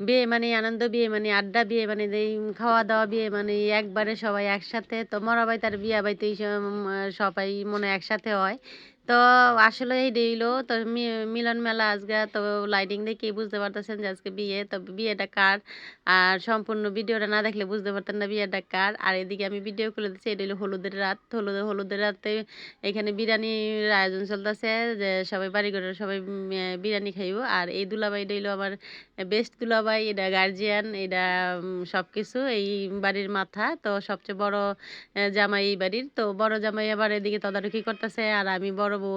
বিয়ে মানে আনন্দ, বিয়ে মানে আড্ডা, বিয়ে মানে খাওয়া দাওয়া বিয়ে মানে একবারে সবাই একসাথে। তো মরা বাই তার বিয়া বাড়িতে সবাই মনে একসাথে হয়। তো আসলে এই ডেইলো তো মিলন মেলা আজকে, তো লাইটিং দেখে বুঝতে পারতেছেন যে আজকে বিয়ে। তো বিয়েটা কার? আর সম্পূর্ণ ভিডিওটা না দেখলে বুঝতে পারতেন না বিয়েটা কার। আর এদিকে আমি ভিডিও খুলে দিচ্ছি, এটা হলো হলুদের রাত। হলুদ, হলুদের রাতে এখানে বিরিয়ানির আয়োজন চলতেছে, যে সবাই বাড়ি ঘরে সবাই বিরিয়ানি খাইব। আর এই দুলাবাই হইল আমার বেস্ট দুলাভাই। এটা গার্জিয়ান এটা সব কিছু এই বাড়ির মাথা। তো সবচেয়ে বড় জামাই এই বাড়ির। তো বড় জামাই আবার এদিকে তদারকি করতেছে, আর আমি বড় বউ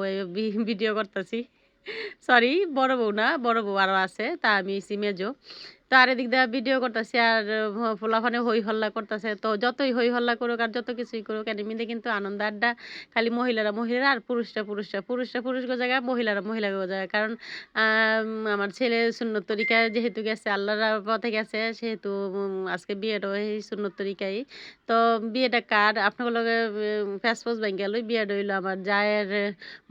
ভিডিও করতেছি। সরি বড় বউ না বড় বউ আরও আছে তা আমি সিমেজো তো আর এদিক দিয়ে ভিডিও করতেছি আর ফোলাফানে হই হল্লা করতেছে। তো যতই হই হল্লা করুক আর যত কিছুই করুক এনিমিতে কিন্তু আনন্দ আড্ডা। খালি মহিলারা মহিলারা আর পুরুষরা পুরুষরা। পুরুষরা পুরুষ জায়গায়, মহিলারা মহিলা গো জায়গায়। কারণ আমার ছেলে সুন্নত যেহেতু গেছে, আল্লাহর পথে গেছে, সেহেতু আজকে বিয়েটা এই সুন্নত তরিকাই। তো বিয়েটা কার? আপনার লগে ফ্যাসফোস ব্যাংক বিয়েটা হইল আমার জায়ের,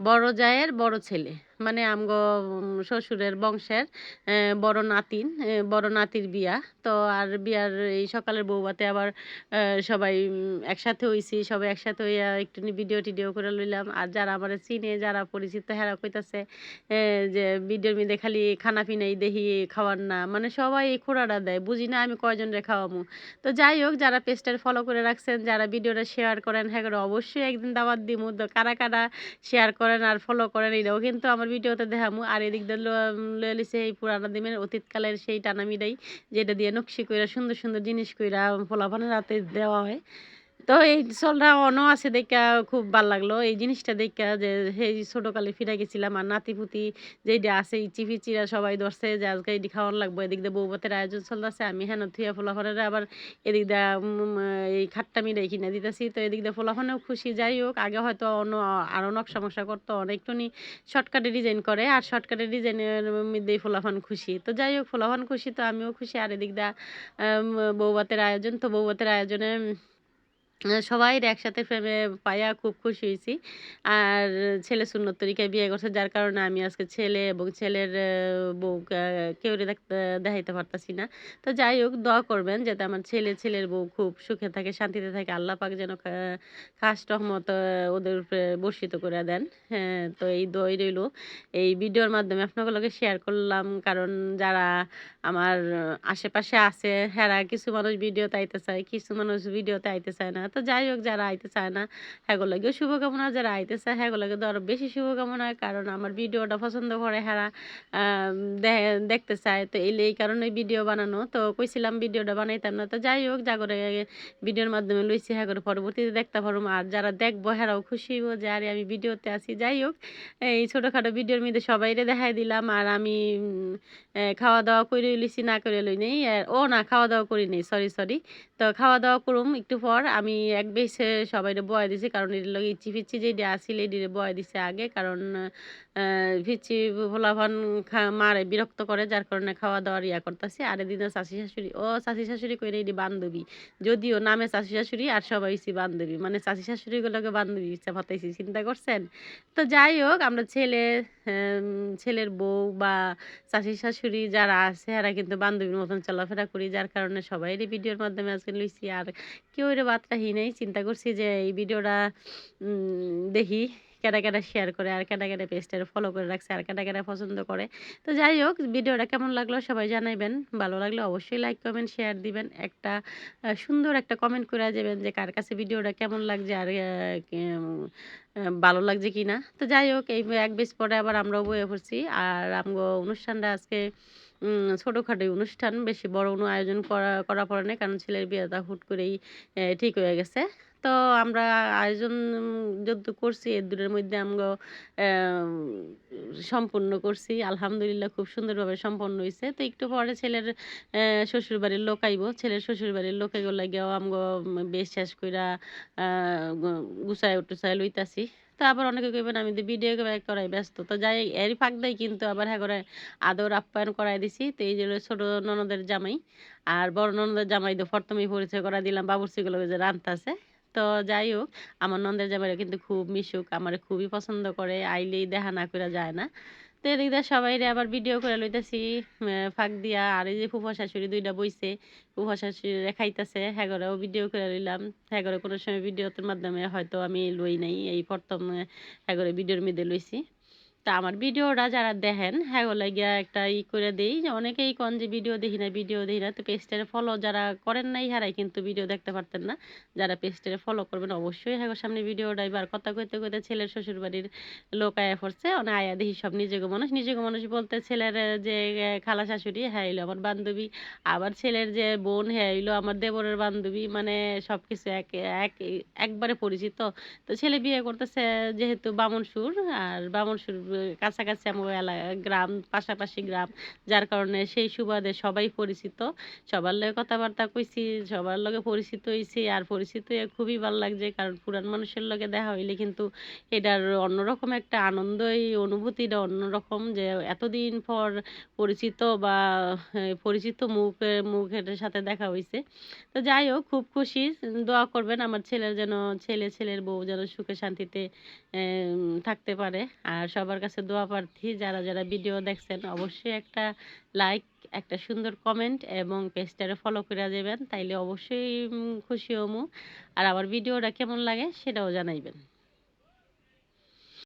বড় জায়ের বড় ছেলে। মানে আমগো শ্বশুরের বংশের বড় নাতিন বড় নাতির বিয়া। তো আর বিয়ার এই সকালের বৌবাতে আবার সবাই একসাথে হইছি, সবাই একসাথে হইয়া একটু ভিডিও টিডিও করে লইলাম। আর যারা আমার চিনে, যারা পরিচিত, হেরা কইতাছে যে ভিডিওর মধ্যে খালি খানা পিনাই দেখি খাওয়ার না। মানে সবাই এই দেয়, বুঝি না আমি কয়জন রে খাওয়ামু। তো যাই হোক, যারা পেজটার ফলো করে রাখছেন, যারা ভিডিওটা শেয়ার করেন হ্যাঁ অবশ্যই একদিন দাওয়াত দিমু। কারা কারা শেয়ার করেন আর ফলো করেন, এটাও কিন্তু আমার ভিডিওতে দেখামু। আর এদিক দিয়ে লয়ে লিছে এই পুরানো দিনের অতীতকালের সেই টানামিটাই, যেটা দিয়ে নকশি কইরা সুন্দর সুন্দর জিনিস কইরা ফলাফানের রাতে দেওয়া হয়। তো এই চলটা অন আছে দেখা খুব ভালো লাগল। এই জিনিসটা দেখা যে সেই ছোটকালে ফিরে গেছিলাম আর নাতি পুতি যেটা আছে ইচি ফিচিরা সবাই ধরছে যে, আজকে এটি খাওয়ার লাগবো। এদিক দিয়ে বৌবাতের আয়োজন চলতেছে, আমি হেন থুয়া ফোলাফানের আবার এদিক দিয়ে এই খাট্টা মিরাই কিনে দিতেছি। তো এদিক দিয়ে ফোলাফানেও খুশি যাই হোক আগে হয়তো অন্য আরও নকশা মশা করতো, অনেকটুনি শর্টকাটে ডিজাইন করে আর শর্টকাটে ডিজাইনের মধ্যেই ফোলাফান খুশি। তো যাই হোক ফোলাফান খুশি তো আমিও খুশি। আর এদিক দিয়ে বৌবাতের আয়োজন, তো বৌবাতের আয়োজনে সবাই একসাথে ফেমে পাইয়া খুব খুশি হয়েছি আর ছেলে সুন্নত তরিকায় বিয়ে করছে, যার কারণে আমি আজকে ছেলে এবং ছেলের বউ কেউ দেখাইতে পারতাছি না। তো যাই হোক, দোয়া করবেন যাতে আমার ছেলে, ছেলের বউ খুব সুখে থাকে, শান্তিতে থাকে। আল্লাহ পাক যেন খাস রহমত ওদের উপরে বর্ষিত করে দেন। হ্যাঁ তো এই দই রইল। এই ভিডিওর মাধ্যমে আপনাগুলোকে শেয়ার করলাম, কারণ যারা আমার আশেপাশে আছে হ্যাঁ কিছু মানুষ ভিডিওতে আইতে চায়, কিছু মানুষ ভিডিওতে আইতে চায় না। তো যাই হোক যারা আইতে চায় না হ্যাগো লাগেও শুভকামনা। যারা আইতে চায় হ্যাগো লাগে তো আরও বেশি শুভকামনা কারণ আমার ভিডিওটা পছন্দ করে আম, দেখতে চায়। তো এলে এই কারণে ভিডিও বানানো। তো কইছিলাম ভিডিওটা বানাইতাম না। তো যাই হোক যা করে ভিডিওর মাধ্যমে লইছি হ্যাঁ করে পরবর্তীতে দেখতে পারব আর যারা দেখব হেরাও খুশি হইব যে আরে আমি ভিডিওতে আছি। যাই হোক এই ছোটোখাটো ভিডিওর মধ্যে সবাইরে দেখাই দিলাম। আর আমি খাওয়া দাওয়া করে লিছি না করে লই নেই। ও না খাওয়া দাওয়া করি নেই সরি সরি। তো খাওয়া দাওয়া করুম একটু পর। আমি এক বেশে সবাইরে বয় দিছি কারণ এর লগে ইচি ফিচি যেটা আসিল এটিরে বয় দিছে আগে। কারণ আহ, ফিচি ফোলাভান খা মারে বিরক্ত করে যার কারণে খাওয়া দাওয়ার ইয়া করতেছি। আর এদিনে চাষি শাশুড়ি ও চাষি শাশুড়ি কইরে এটি বান্ধবী। যদিও নামে চাষি শাশুড়ি আর সবাই হইছি বান্ধবী। মানে চাষি শাশুড়ি গুলোকে বান্ধবী ইচ্ছা ফাতাইছি চিন্তা করছেন? তো যাই হোক আমরা ছেলে ছেলের বউ বা চাষি শাশুড়ি যারা আছে এরা কিন্তু বান্ধবীর মতন চলাফেরা করি। যার কারণে সবাই ভিডিওর মাধ্যমে আজকে লইছি। আর কেউ এর বার্তাহী নাই চিন্তা করছি যে এই ভিডিওটা দেখি। কেটা কেটা শেয়ার করে, আর কেটা কেটা পেজটা ফলো করে রাখছে, আর কেটা কেটা পছন্দ করে। তো যাই হোক, ভিডিওটা কেমন লাগল সবাই জানাইবেন। ভালো লাগলে অবশ্যই লাইক কমেন্ট শেয়ার দিবেন। একটা সুন্দর একটা কমেন্ট করে যাবেন যে কার কাছে ভিডিওটা কেমন লাগছে, আর ভালো লাগছে কি না তো যাই হোক, এই এক বেশ পরে আবার আমরাও বয়ে পড়ছি। আর আমগো অনুষ্ঠানটা আজকে ছোটোখাটো অনুষ্ঠান, বেশি বড় কোনো আয়োজন করা করা পড়ে না কারণ ছেলের বিয়েটা হুট করেই ঠিক হয়ে গেছে। তো আমরা আয়োজন যত করছি এর দূরের মধ্যে আমরা সম্পূর্ণ করছি। আলহামদুলিল্লাহ খুব সুন্দরভাবে সম্পন্ন হয়েছে তো একটু পরে ছেলের আহ, শ্বশুর বাড়ির লোক আইব। ছেলের শ্বশুর বাড়ির লোকে গুলা গিয়েও আমগো বেশ শেষ কইরা গুছায় টুছায় লইতাছি। তো আবার অনেকে কইবেন আমি তো ভিডিও করাই ব্যস্ত। তো যাই এরই ফাঁক দেয় কিন্তু আবার হ্যাঁ করে আদর আপ্যায়ন করাই দিছি। তো এই যে ছোট ননদের জামাই। আর বড় ননদের জামাই তো প্রথমেই পরিচয় করা দিলাম বাবুর্চিগুলো যে রান্তাছে। তো যাই হোক, আমার নন্দের জামাইরা কিন্তু খুব মিশুক, আমার খুবই পছন্দ করে, আইলেই দেখা না করে যায় না। তো এদিক দিয়ে সবাই আবার ভিডিও করে লইতেছি ফাঁক দিয়া, আর এই যে ফুফা শাশুড়ি দুইটা বইছে, ফুফা শাশুড়ি খাইতেছে হ্যাগরেও ভিডিও করে লইলাম। হ্যাগরে কোনো সময় ভিডিওর মাধ্যমে হয়তো আমি লই নাই, এই প্রথম হ্যাগরে ভিডিওর মধ্যে লইছি। তা আমার ভিডিওটা যারা দেখেন হ্যাঁ গিয়া একটা ই করে দেই। যে অনেকেই কন যে ভিডিও দেখি না, ভিডিও দেখি না। তো পেজটারে ফলো যারা করেন নাই, হারাই কিন্তু ভিডিও দেখতে পারতেন না। যারা পেজটারে ফলো করবেন, অবশ্যই হ্যাঁ সামনে ভিডিওটা এবার কথা কইতে কইতে ছেলের শ্বশুর বাড়ির লোক আয়া পড়ছে। অনেক আয়া দেখি সব নিজেকে মানুষ। নিজেকে মানুষ বলতে ছেলের যে খালা শাশুড়ি হ্যাঁ এলো আমার বান্ধবী। আবার ছেলের যে বোন হ্যাঁ এলো আমার দেবরের বান্ধবী। মানে সব কিছু এক এক, একবারে পরিচিত। তো ছেলে বিয়ে করতেছে যেহেতু বামন সুর আর বামন সুর কাছাকাছি আমার এলাকা গ্রাম, পাশাপাশি গ্রাম, যার কারণে সেই সুবাদে সবাই পরিচিত। সবার লগে কথাবার্তা কইছি, সবার লগে পরিচিত হয়েছি আর পরিচিত হয়ে খুবই ভালো লাগছে, কারণ পুরান মানুষের লগে দেখা হইলে কিন্তু এটার অন্যরকম একটা আনন্দই, অনুভূতিটা অন্যরকম যে এতদিন পর পরিচিত বা পরিচিত মুখের মুখের সাথে দেখা হয়েছে তো যাই হোক, খুব খুশি। দোয়া করবেন আমার ছেলের যেন, ছেলে, ছেলের বউ যেন সুখে শান্তিতে থাকতে পারে। আর সবার কাছে দোয়া প্রার্থী যারা যারা ভিডিও দেখছেন, অবশ্যই একটা লাইক একটা সুন্দর কমেন্ট এবং পেজটারে ফলো করে যাবেন তাইলে অবশ্যই খুশি হমু। আর আমার ভিডিওটা কেমন লাগে সেটাও জানাইবেন।